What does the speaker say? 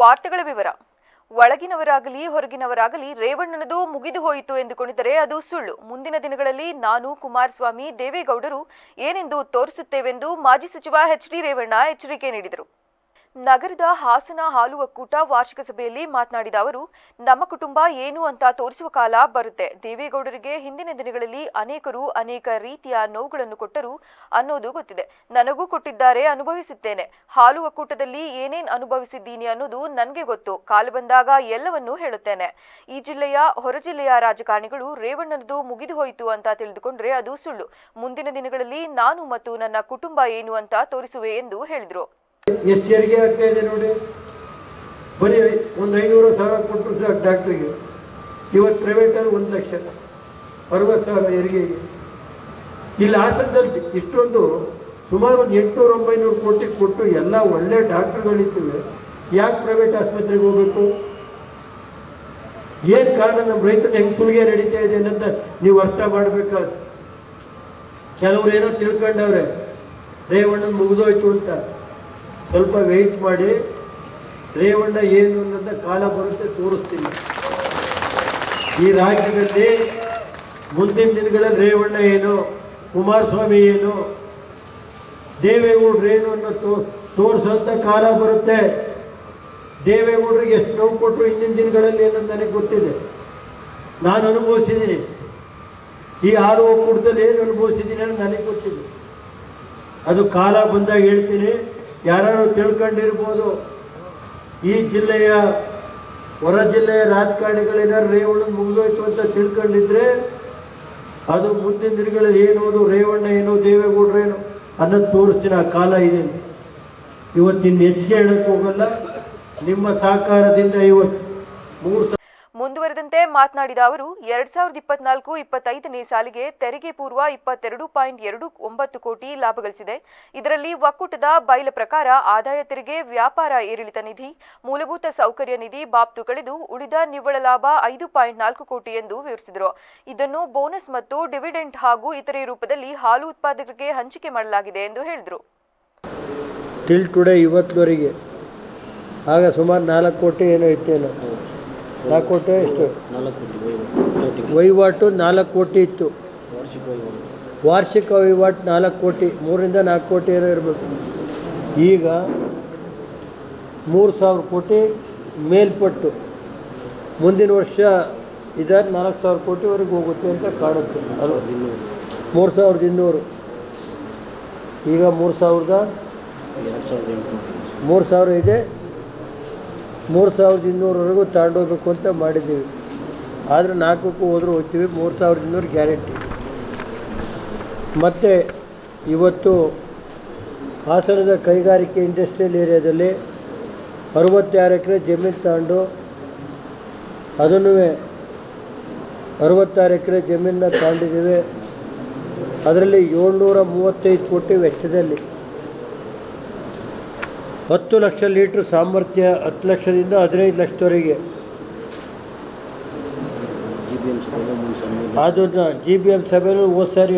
ವಾರ್ತೆಗಳ ವಿವರ. ಒಳಗಿನವರಾಗಲಿ, ಹೊರಗಿನವರಾಗಲಿ ರೇವಣ್ಣನದು ಮುಗಿದು ಹೋಯಿತು ಎಂದುಕೊಂಡಿದ್ದರೆ ಅದು ಸುಳ್ಳು. ಮುಂದಿನ ದಿನಗಳಲ್ಲಿ ನಾನು ಕುಮಾರಸ್ವಾಮಿ, ದೇವೇಗೌಡರು ಏನೆಂದು ತೋರಿಸುತ್ತೇವೆಂದು ಮಾಜಿ ಸಚಿವ ಎಚ್ ಡಿ ರೇವಣ್ಣ ಎಚ್ಚರಿಕೆ ನೀಡಿದರು. ನಗರದ ಹಾಸನ ಹಾಲು ಒಕ್ಕೂಟ ವಾರ್ಷಿಕ ಸಭೆಯಲ್ಲಿ ಮಾತನಾಡಿದ ಅವರು, ನಮ್ಮ ಕುಟುಂಬ ಏನು ಅಂತ ತೋರಿಸುವ ಕಾಲ ಬರುತ್ತೆ. ದೇವೇಗೌಡರಿಗೆ ಹಿಂದಿನ ದಿನಗಳಲ್ಲಿ ಅನೇಕರು ಅನೇಕ ರೀತಿಯ ನೋವುಗಳನ್ನು ಕೊಟ್ಟರು ಅನ್ನೋದು ಗೊತ್ತಿದೆ. ನನಗೂ ಕೊಟ್ಟಿದ್ದಾರೆ, ಅನುಭವಿಸುತ್ತೇನೆ. ಹಾಲು ಒಕ್ಕೂಟದಲ್ಲಿ ಏನೇನು ಅನುಭವಿಸಿದ್ದೀನಿ ಅನ್ನೋದು ನನಗೆ ಗೊತ್ತು. ಕಾಲು ಬಂದಾಗ ಎಲ್ಲವನ್ನೂ ಹೇಳುತ್ತೇನೆ. ಈ ಜಿಲ್ಲೆಯ, ಹೊರ ಜಿಲ್ಲೆಯ ರಾಜಕಾರಣಿಗಳು ರೇವಣ್ಣನದು ಮುಗಿದು ಹೋಯಿತು ಅಂತ ತಿಳಿದುಕೊಂಡ್ರೆ ಅದು ಸುಳ್ಳು. ಮುಂದಿನ ದಿನಗಳಲ್ಲಿ ನಾನು ಮತ್ತು ನನ್ನ ಕುಟುಂಬ ಏನು ಅಂತ ತೋರಿಸುವೆ ಎಂದು ಹೇಳಿದರು. ಎಷ್ಟು ಹೆರಿಗೆ ಆಗ್ತಾ ಇದೆ ನೋಡಿ? ಬರೀ ಒಂದು ಐನೂರು ಸಾವಿರ ಕೊಟ್ಟರು ಸಹ ಡಾಕ್ಟ್ರಿಗೆ. ಇವತ್ತು ಪ್ರೈವೇಟಲ್ಲಿ ಒಂದು ಲಕ್ಷ. ಅರವತ್ತು ಸಾವಿರ ಹೆರಿಗೆಗೆ ಇಲ್ಲಿ ಹಾಸನದಲ್ಲಿ ಇಷ್ಟೊಂದು ಸುಮಾರು ಒಂದು ಎಂಟುನೂರು ಒಂಬೈನೂರು ಕೋಟಿ ಕೊಟ್ಟು ಎಲ್ಲ ಒಳ್ಳೆ ಡಾಕ್ಟ್ರುಗಳಿದ್ದೀವಿ. ಯಾಕೆ ಪ್ರೈವೇಟ್ ಆಸ್ಪತ್ರೆಗೆ ಹೋಗಬೇಕು? ಏನು ಕಾರಣ? ನಮ್ಮ ರೈತರು ಹೆಂಗೆ ಸುಲಿಗೆ ನಡೀತಾ ಇದೆ ಅಂತ ನೀವು ಅರ್ಥ ಮಾಡಬೇಕಾದ್ರೆ ಕೆಲವ್ರು ಏನೋ ತಿಳ್ಕೊಂಡವ್ರೆ, ರೇವಣ್ಣನ ಮುಗಿದೋಯ್ತು ಅಂತ. ಸ್ವಲ್ಪ ವೆಯ್ಟ್ ಮಾಡಿ, ರೇವಣ್ಣ ಏನು ಅನ್ನೋದ ಕಾಲ ಬರುತ್ತೆ ತೋರಿಸ್ತೀನಿ. ಈ ರಾಜ್ಯದಲ್ಲಿ ಮುಂದಿನ ದಿನಗಳಲ್ಲಿ ರೇವಣ್ಣ ಏನು, ಕುಮಾರಸ್ವಾಮಿ ಏನು, ದೇವೇಗೌಡರು ಏನು ಅನ್ನೋ ತೋ ಕಾಲ ಬರುತ್ತೆ. ದೇವೇಗೌಡರಿಗೆ ಎಷ್ಟು ನೋವು ಕೊಟ್ಟರು ಹಿಂದಿನ ದಿನಗಳಲ್ಲಿ ಏನು ನನಗೆ ಗೊತ್ತಿದೆ. ನಾನು ಅನುಭವಿಸಿದ್ದೀನಿ. ಈ ಆರು ಒಕ್ಕೂಟದಲ್ಲಿ ಏನು ಅನುಭವಿಸಿದ್ದೀನಿ ಅನ್ನೋದು ನನಗೆ ಗೊತ್ತಿದೆ. ಅದು ಕಾಲ ಬಂದಾಗ ಹೇಳ್ತೀನಿ. ಯಾರು ತಿಳ್ಕೊಂಡಿರ್ಬೋದು. ಈ ಜಿಲ್ಲೆಯ ಹೊರ ಜಿಲ್ಲೆಯ ರಾಜಕಾರಣಿಗಳೇನಾದ್ರು ರೇವಣ್ಣ ಮುಗಿದೋಯ್ತು ಅಂತ ತಿಳ್ಕೊಂಡಿದ್ರೆ ಅದು ಮುಂದಿನ ದಿನಗಳಲ್ಲಿ ಏನೋದು ರೇವಣ್ಣ ಏನು ದೇವೇಗೌಡರೇನು ಅನ್ನೋದು ತೋರಿಸ್ತೀನಿ ಆ ಕಾಲ ಇದೆ. ಇವತ್ತಿನ ಹೆಚ್ಚಿಗೆ ಹೇಳಕ್ಕೆ ಹೋಗಲ್ಲ. ನಿಮ್ಮ ಸಹಕಾರದಿಂದ ಇವತ್ತು ಮೂರು ಮುಂದುವರೆದಂತೆ ಮಾತನಾಡಿದ ಅವರು, ಎರಡ್ ಸಾವಿರದ ಇಪ್ಪತ್ನಾಲ್ಕು ಇಪ್ಪತ್ತೈದನೇ ಸಾಲಿಗೆ ತೆರಿಗೆ ಪೂರ್ವ ಇಪ್ಪತ್ತೆರಡು ಪಾಯಿಂಟ್ ಎರಡು ಒಂಬತ್ತು ಕೋಟಿ ಲಾಭ ಗಳಿಸಿದೆ. ಇದರಲ್ಲಿ ಒಕ್ಕೂಟದ ಬಯಲ ಪ್ರಕಾರ ಆದಾಯ ತೆರಿಗೆ, ವ್ಯಾಪಾರ ಏರಿಳಿತ ನಿಧಿ, ಮೂಲಭೂತ ಸೌಕರ್ಯ ನಿಧಿ ಬಾಬ್ತು ಕಳೆದು ಉಳಿದ ನಿವ್ವಳ ಲಾಭ ಐದು ಪಾಯಿಂಟ್ ನಾಲ್ಕು ಕೋಟಿ ಎಂದು ವಿವರಿಸಿದರು. ಇದನ್ನು ಬೋನಸ್ ಮತ್ತು ಡಿವಿಡೆಂಟ್ ಹಾಗೂ ಇತರೆ ರೂಪದಲ್ಲಿ ಹಾಲು ಉತ್ಪಾದಕರಿಗೆ ಹಂಚಿಕೆ ಮಾಡಲಾಗಿದೆ ಎಂದು ಹೇಳಿದರು. ಟಿಲ್ ಟುಡೇ ಆಗ ಸುಮಾರು ನಾಲ್ಕು ಕೋಟಿ ಏನೋ ಇತ್ತೇನೋ. ನಾಲ್ಕು ಕೋಟಿ ಎಷ್ಟು? ವಹಿವಾಟು ನಾಲ್ಕು ಕೋಟಿ ಇತ್ತು. ವಾರ್ಷಿಕ ವಹಿವಾಟು ನಾಲ್ಕು ಕೋಟಿ ಮೂರಿಂದ ನಾಲ್ಕು ಕೋಟಿ ಏನೋ ಇರಬೇಕು. ಈಗ ಮೂರು ಸಾವಿರ ಕೋಟಿ ಮೇಲ್ಪಟ್ಟು. ಮುಂದಿನ ವರ್ಷ ಇದಾದ ನಾಲ್ಕು ಸಾವಿರ ಕೋಟಿವರೆಗೆ ಹೋಗುತ್ತೆ ಅಂತ ಕಾಣುತ್ತೆ. ಅಲ್ವಾ? ಮೂರು ಸಾವಿರದ ಇನ್ನೂರು. ಈಗ ಮೂರು ಸಾವಿರದ ಮೂರು ಸಾವಿರ ಇದೆ. ಮೂರು ಸಾವಿರದ ಇನ್ನೂರವರೆಗೂ ತಗೊಂಡೋಗ್ಬೇಕು ಅಂತ ಮಾಡಿದ್ದೀವಿ. ಆದರೆ ನಾಲ್ಕಕ್ಕೂ ಹೋದರೂ ಹೋಗ್ತೀವಿ, ಮೂರು ಸಾವಿರದ ಇನ್ನೂರು ಗ್ಯಾರಂಟಿ. ಮತ್ತು ಇವತ್ತು ಹಾಸನದ ಕೈಗಾರಿಕೆ ಇಂಡಸ್ಟ್ರಿಯಲ್ ಏರಿಯಾದಲ್ಲಿ ಅರವತ್ತಾರು ಎಕರೆ ಜಮೀನು ತಗೊಂಡು ಅದನ್ನು ಅರವತ್ತಾರು ಎಕರೆ ಜಮೀನನ್ನ ತಗೊಂಡಿದ್ದೀವಿ. ಅದರಲ್ಲಿ ಏಳ್ನೂರ ಮೂವತ್ತೈದು ಕೋಟಿ ವೆಚ್ಚದಲ್ಲಿ ಹತ್ತು ಲಕ್ಷ ಲೀಟ್ರ್ ಸಾಮರ್ಥ್ಯ ಹತ್ತು ಲಕ್ಷದಿಂದ ಹದಿನೈದು ಲಕ್ಷದವರೆಗೆ. ಅದನ್ನು ಜಿ ಬಿ ಎಂ ಸಭೆಯಲ್ಲಿ ಹೋದ ಸಾರಿ